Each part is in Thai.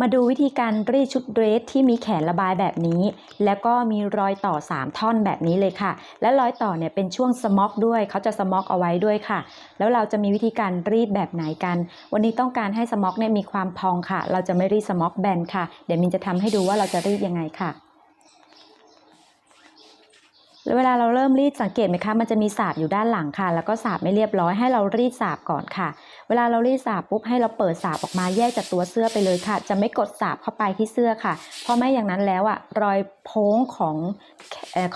มาดูวิธีการรีดชุดเดรสที่มีแขนระบายแบบนี้ แล้วก็มีรอยต่อ 3 ท่อนแบบนี้เลยค่ะ และรอยต่อเนี่ยเป็นช่วงสม็อกด้วย เขาจะสม็อกเอาไว้ด้วยค่ะ แล้วเราจะมีวิธีการรีดแบบไหนกัน วันนี้ต้องการให้สม็อกเนี่ยมีความพองค่ะ เราจะไม่รีดสม็อกแบนค่ะ เดี๋ยวมินจะทำให้ดูว่าเราจะรีดยังไงค่ะ เวลาเราเริ่มรีดสังเกตไหมคะ มันจะมีสาบอยู่ด้านหลังค่ะ แล้วก็สาบไม่เรียบร้อยให้เรารีดสาบก่อนค่ะ เวลาเรารีดสาบปุ๊บให้เราเปิดสาบออกมาแยกจากตัวเสื้อไปเลยค่ะ จะไม่กดสาบเข้าไปที่เสื้อค่ะ เพราะไม่อย่างนั้นแล้วอะรอยโพ้งของ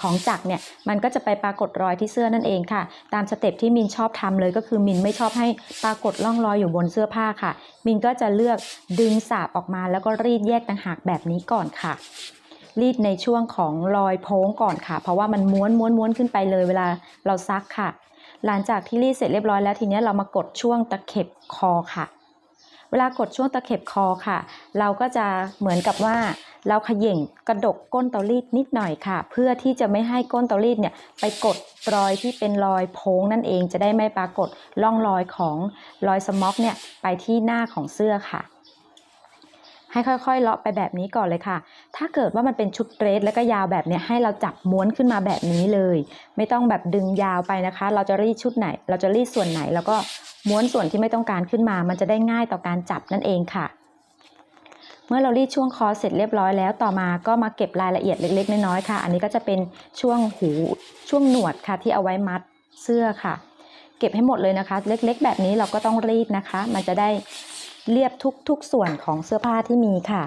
ของจักเนี่ยมันก็จะไปปรากฏรอยที่เสื้อนั่นเองค่ะ ตามสเต็ปที่มินชอบทำเลยก็คือมินไม่ชอบให้ปรากฏร่องรอยอยู่บนเสื้อผ้าค่ะ มินก็จะเลือกดึงสาบออกมาแล้วก็รีดแยกต่างหากแบบนี้ก่อนค่ะ รีดในช่วงของรอยโพ้งก่อนค่ะ เพราะว่ามันม้วนม้วนม้วนขึ้นไปเลยเวลาเราซักค่ะ หลังจากที่รีดเสร็จเรียบร้อยแล้วทีนี้เรามากดช่วงตะเข็บคอค่ะ เวลากดช่วงตะเข็บคอค่ะ เราก็จะเหมือนกับว่าเราเขย่งกระดกก้นเตารีดนิดหน่อยค่ะ เพื่อที่จะไม่ให้ก้นเตารีดเนี่ยไปกดรอยที่เป็นรอยโพ้งนั่นเองจะได้ไม่ปรากฏร่องรอยของรอยสม็อกเนี่ยไปที่หน้าของเสื้อค่ะ ให้ค่อยๆเลาะไปแบบนี้ก่อนเลยค่ะ ถ้าเกิดว่ามันเป็นชุดเดรสแล้วก็ยาวแบบเนี้ยให้เราจับม้วนขึ้นมาแบบนี้เลย ไม่ต้องแบบดึงยาวไปนะคะ เราจะรีดชุดไหน เราจะรีดส่วนไหน แล้วก็ม้วนส่วนที่ไม่ต้องการขึ้นมา มันจะได้ง่ายต่อการจับนั่นเองค่ะ เมื่อเรารีดช่วงคอเสร็จเรียบร้อยแล้วต่อมาก็มาเก็บรายละเอียดเล็ก ๆ น้อยๆค่ะ อันนี้ก็จะเป็นช่วงหูช่วงหนวดค่ะ ที่เอาไว้มัดเสื้อค่ะ เก็บให้หมดเลยนะคะ เล็ก ๆ แบบนี้เราก็ต้องรีดนะคะ มันจะได้ เรียบทุกๆส่วนของเสื้อผ้าที่มีค่ะ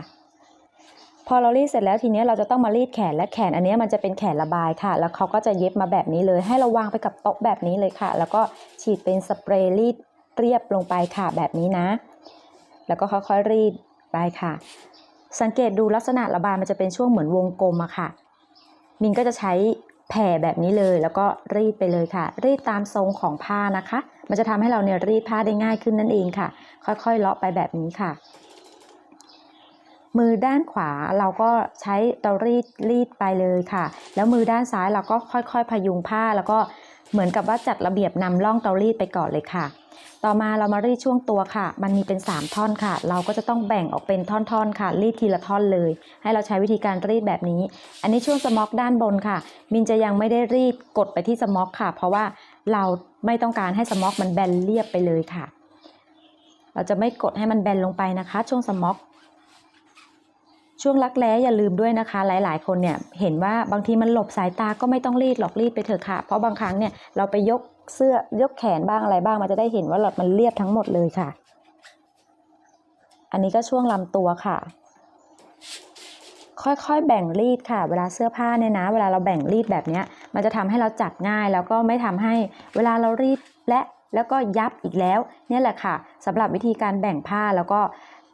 พอเรารีดเสร็จแล้วทีนี้เราจะต้องมารีดแขนและแขนอันนี้มันจะเป็นแขนระบายค่ะ แล้วเขาก็จะเย็บมาแบบนี้เลย ให้เราวางไปกับโต๊ะแบบนี้เลยค่ะ แล้วก็ฉีดเป็นสเปรย์รีดเรียบลงไปค่ะแบบนี้นะ แล้วก็ค่อยๆรีดไปค่ะ สังเกตดูลักษณะระบายมันจะเป็นช่วงเหมือนวงกลมอะค่ะมินก็จะใช้ แผ่แบบนี้เลยแล้วก็รีดไปเลยค่ะ รีดตามทรงของผ้านะคะ มันจะทำให้เราเนี่ยรีดผ้าได้ง่ายขึ้นนั่นเองค่ะ ค่อยๆเลาะไปแบบนี้ค่ะ มือด้านขวาเราก็ใช้เตารีดรีดไปเลยค่ะ แล้วมือด้านซ้ายเราก็ค่อยๆ พยุงผ้าแล้วก็เหมือนกับว่าจัดระเบียบนำล่องเตารีดไปก่อนเลยค่ะ ต่อมาเรามารีดช่วงตัวค่ะ มันมีเป็น 3 ท่อนค่ะ เราก็จะต้องแบ่งออกเป็นท่อนๆค่ะ รีดทีละท่อนเลย ให้เราใช้วิธีการรีดแบบนี้ อันนี้ช่วงสม็อกด้านบนค่ะ มินจะยังไม่ได้รีดกดไปที่สม็อกค่ะ เพราะว่าเราไม่ต้องการให้สม็อกมันแบนเรียบไปเลยค่ะ เราจะไม่กดให้มันแบนลงไปนะคะ ช่วงสม็อก ช่วงรักแร้อย่าลืมด้วยนะคะ หลายๆ คนเนี่ยเห็นว่าบางทีมันหลบสายตาก็ไม่ต้องรีดหรอกรีดไปเถอะค่ะ เพราะบางครั้งเนี่ยเราไปยกเสื้อยกแขนบ้างอะไรบ้างมันจะได้เห็นว่ามันเรียบทั้งหมดเลยค่ะ อันนี้ก็ช่วงลำตัวค่ะ ค่อยๆแบ่งรีดค่ะ เวลาเสื้อผ้าเนี่ยนะ เวลาเราแบ่งรีดแบบนี้มันจะทำให้เราจับง่าย แล้วก็ไม่ทำให้เวลาเรารีดและแล้วก็ยับอีกแล้วเนี่ยแหละค่ะสำหรับวิธีการแบ่งผ้าแล้วก็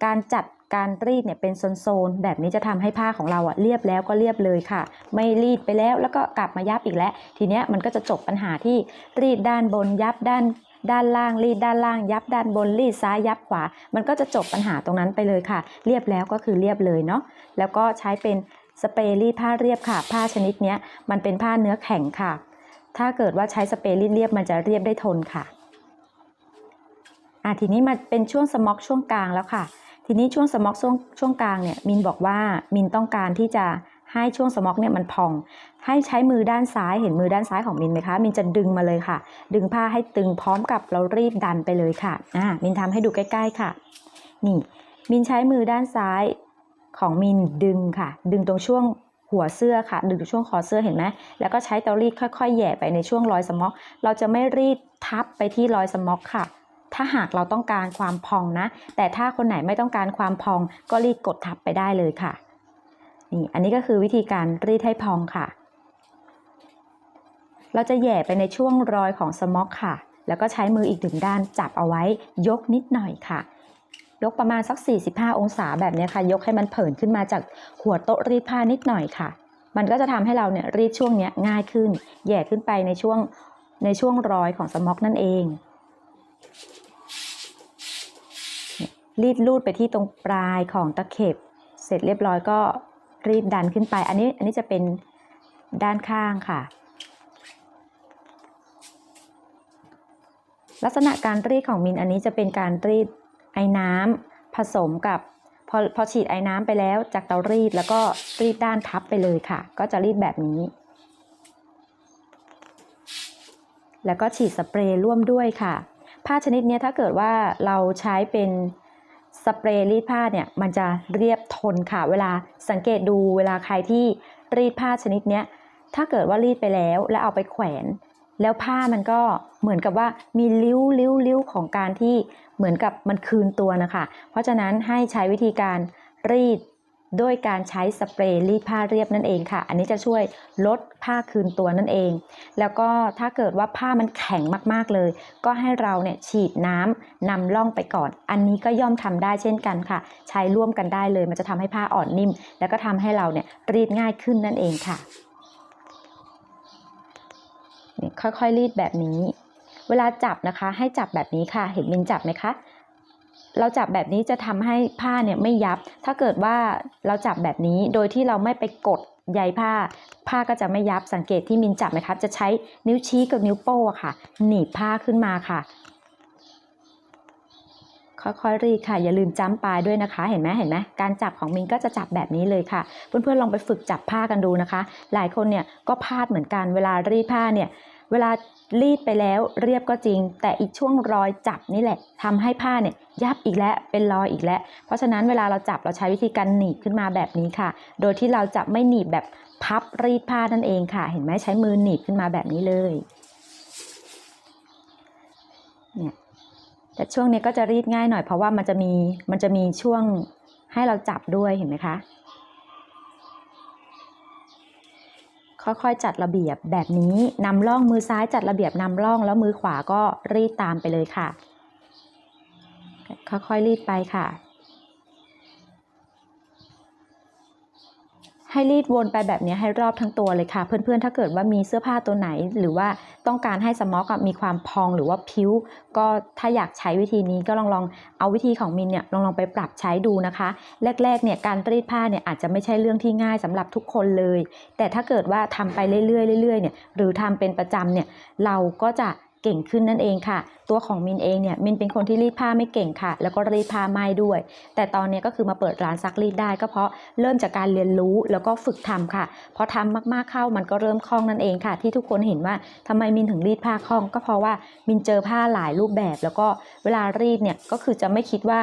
การจัด การรีดเนี่ยเป็นโซนๆแบบนี้จะทำให้ผ้าของเราอะเรียบแล้วก็เรียบเลยค่ะ ไม่รีดไปแล้วแล้วก็กลับมายับอีกแล้ว ทีเนี้ยมันก็จะจบปัญหาที่รีดด้านบนยับด้านด้านล่างรีดด้านล่างยับด้านบนรีดซ้ายยับขวา มันก็จะจบปัญหาตรงนั้นไปเลยค่ะ เรียบแล้วก็คือเรียบเลยเนาะแล้วก็ใช้เป็นสเปรย์รีดผ้าเรียบค่ะ ผ้าชนิดเนี้ยมันเป็นผ้าเนื้อแข็งค่ะ ถ้าเกิดว่าใช้สเปรย์รีดเรียบมันจะเรียบได้ทนค่ะอะทีนี้มาเป็นช่วงสม็อกช่วงกลางแล้วค่ะ ทีนี้ช่วงสม็อกช่วงช่วงกลางเนี่ยมินบอกว่ามินต้องการที่จะให้ช่วงสม็อกเนี่ยมันพอง ให้ใช้มือด้านซ้ายเห็นมือด้านซ้ายของมินไหมคะ มินจะดึงมาเลยค่ะ ดึงผ้าให้ตึงพร้อมกับเรารีบดันไปเลยค่ะอ่ามินทำให้ดูใกล้ ๆค่ะ นี่ มินใช้มือด้านซ้ายของมินดึงค่ะ ดึงตรงช่วงหัวเสื้อค่ะ ดึงตรงช่วงคอเสื้อเห็นไหมแล้วก็ใช้เตารีดค่อยๆแย่ไปในช่วงรอยสม็อกเราจะไม่รีดทับไปที่รอยสม็อกค่ะ ถ้าหากเราต้องการความพองนะ แต่ถ้าคนไหนไม่ต้องการความพองก็รีดกดทับไปได้เลยค่ะ นี่อันนี้ก็คือวิธีการรีดให้พองค่ะ เราจะแหย่ไปในช่วงรอยของสม็อกค่ะ แล้วก็ใช้มืออีกหนึ่งด้านจับเอาไว้ยกนิดหน่อยค่ะ ยกประมาณสัก 45 องศาแบบนี้ค่ะ ยกให้มันเผินขึ้นมาจากหัวโต๊ะรีดผ้านิดหน่อยค่ะ มันก็จะทำให้เราเนี่ยรีดช่วงนี้ง่ายขึ้นแหย่ขึ้นไปในช่วงในช่วงรอยของสม็อกนั่นเอง รีดลูดไปที่ตรงปลายของตะเข็บ เสร็จเรียบร้อยก็รีดดันขึ้นไป อันนี้อันนี้จะเป็นด้านข้างค่ะ ลักษณะการรีดของมินอันนี้จะเป็นการรีดไอ้น้ำผสมกับพอพอฉีดไอ้น้ำไปแล้วจากเตารีดแล้วก็รีดด้านทับไปเลยค่ะ ก็จะรีดแบบนี้ แล้วก็ฉีดสเปรย์ร่วมด้วยค่ะ ผ้าชนิดนี้ถ้าเกิดว่าเราใช้เป็น สเปรย์รีดผ้าเนี่ยมันจะเรียบทนค่ะ เวลาสังเกตดูเวลาใครที่รีดผ้าชนิดเนี้ยถ้าเกิดว่ารีดไปแล้วแล้วเอาไปแขวน แล้วผ้ามันก็เหมือนกับว่ามีริ้วริ้วริ้วของการที่เหมือนกับมันคืนตัวนะคะ เพราะฉะนั้นให้ใช้วิธีการรีด ด้วยการใช้สเปรย์รีดผ้าเรียบนั่นเองค่ะ อันนี้จะช่วยลดผ้าคืนตัวนั่นเอง แล้วก็ถ้าเกิดว่าผ้ามันแข็งมากๆเลย ก็ให้เราเนี่ยฉีดน้ำนำล่องไปก่อน อันนี้ก็ย่อมทำได้เช่นกันค่ะ ใช้ร่วมกันได้เลย มันจะทำให้ผ้าอ่อนนิ่ม แล้วก็ทำให้เราเนี่ยรีดง่ายขึ้นนั่นเองค่ะนี่ค่อยๆรีดแบบนี้ เวลาจับนะคะ ให้จับแบบนี้ค่ะ เห็นมินจับไหมคะ เราจับแบบนี้จะทำให้ผ้าเนี่ยไม่ยับ ถ้าเกิดว่าเราจับแบบนี้โดยที่เราไม่ไปกดใยผ้า ผ้าก็จะไม่ยับสังเกตที่มินจับไหมคะจะใช้นิ้วชี้กับนิ้วโป้งค่ะ หนีบผ้าขึ้นมาค่ะ ค่อยๆรีดค่ะ อย่าลืมจ้ำปลายด้วยนะคะ เห็นไหมเห็นไหมการจับของมินก็จะจับแบบนี้เลยค่ะ เพื่อนๆลองไปฝึกจับผ้ากันดูนะคะ หลายคนเนี่ยก็พลาดเหมือนกันเวลารีดผ้าเนี่ย เวลารีดไปแล้วเรียบก็จริง แต่อีกช่วงรอยจับนี่แหละทำให้ผ้าเนี่ยยับอีกแล้วเป็นรอยอีกแล้ว เพราะฉะนั้นเวลาเราจับเราใช้วิธีการหนีบขึ้นมาแบบนี้ค่ะ โดยที่เราจะไม่หนีบแบบพับรีดผ้านั่นเองค่ะ เห็นไหมใช้มือหนีบขึ้นมาแบบนี้เลยเนี่ยแต่ช่วงนี้ก็จะรีดง่ายหน่อยเพราะว่ามันจะมีมันจะมีช่วงให้เราจับด้วยเห็นไหมคะ ค่อยๆ จัดระเบียบแบบนี้นำร่องมือซ้ายจัดระเบียบนำร่องแล้วมือขวาก็รีดตามไปเลยค่ะ ค่อยๆ รีดไปค่ะ ให้รีดวนไปแบบนี้ให้รอบทั้งตัวเลยค่ะ เพื่อนๆ ถ้าเกิดว่ามีเสื้อผ้าตัวไหน หรือว่าต้องการให้สมอกอะมีความพองหรือว่าพิ้ว ก็ถ้าอยากใช้วิธีนี้ก็ลองลองเอาวิธีของมินเนี่ยลองลองไปปรับใช้ดูนะคะ แรกๆเนี่ยการรีดผ้าเนี่ยอาจจะไม่ใช่เรื่องที่ง่ายสำหรับทุกคนเลย แต่ถ้าเกิดว่าทำไปเรื่อยๆเรื่อยๆเนี่ยหรือทำเป็นประจำเนี่ยเราก็จะ เก่งขึ้นนั่นเองค่ะ ตัวของมินเองเนี่ยมินเป็นคนที่รีดผ้าไม่เก่งค่ะ แล้วก็รีดผ้าไม่ด้วย แต่ตอนนี้ก็คือมาเปิดร้านซักรีดได้ก็เพราะเริ่มจากการเรียนรู้แล้วก็ฝึกทำค่ะพอทำมากๆเข้ามันก็เริ่มคล่องนั่นเองค่ะ ที่ทุกคนเห็นว่าทำไมมินถึงรีดผ้าคล่อง ก็เพราะว่ามินเจอผ้าหลายรูปแบบ แล้วก็เวลารีดเนี่ยก็คือจะไม่คิดว่า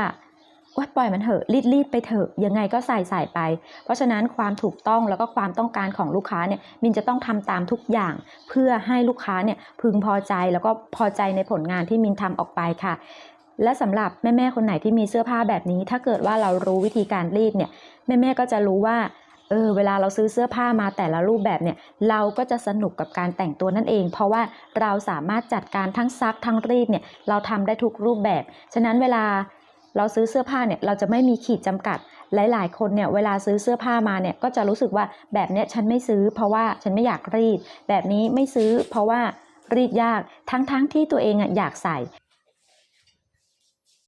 ว่าปล่อยมันเถอะรีดรีดไปเถอะยังไงก็ใส่ใส่ไป เพราะฉะนั้นความถูกต้องแล้วก็ความต้องการของลูกค้าเนี่ยมินจะต้องทำตามทุกอย่าง เพื่อให้ลูกค้าเนี่ยพึงพอใจแล้วก็พอใจในผลงานที่มินทำออกไปค่ะและสำหรับแม่ๆคนไหนที่มีเสื้อผ้าแบบนี้ ถ้าเกิดว่าเรารู้วิธีการรีดเนี่ยแม่ๆก็จะรู้ว่าเออเวลาเราซื้อเสื้อผ้ามาแต่ละรูปแบบเนี่ยเราก็จะสนุกกับการแต่งตัวนั่นเอง เพราะว่าเราสามารถจัดการทั้งซักทั้งรีดเนี่ยเราทำได้ทุกรูปแบบ ฉะนั้นเวลา เราซื้อเสื้อผ้าเนี่ยเราจะไม่มีขีดจำกัด หลาย ๆ คนเนี่ยเวลาซื้อเสื้อผ้ามาเนี่ยก็จะรู้สึกว่าแบบเนี้ยฉันไม่ซื้อ เพราะว่าฉันไม่อยากรีด แบบนี้ไม่ซื้อ เพราะว่ารีดยากทั้งๆทที่ตัวเองอะอยากใส่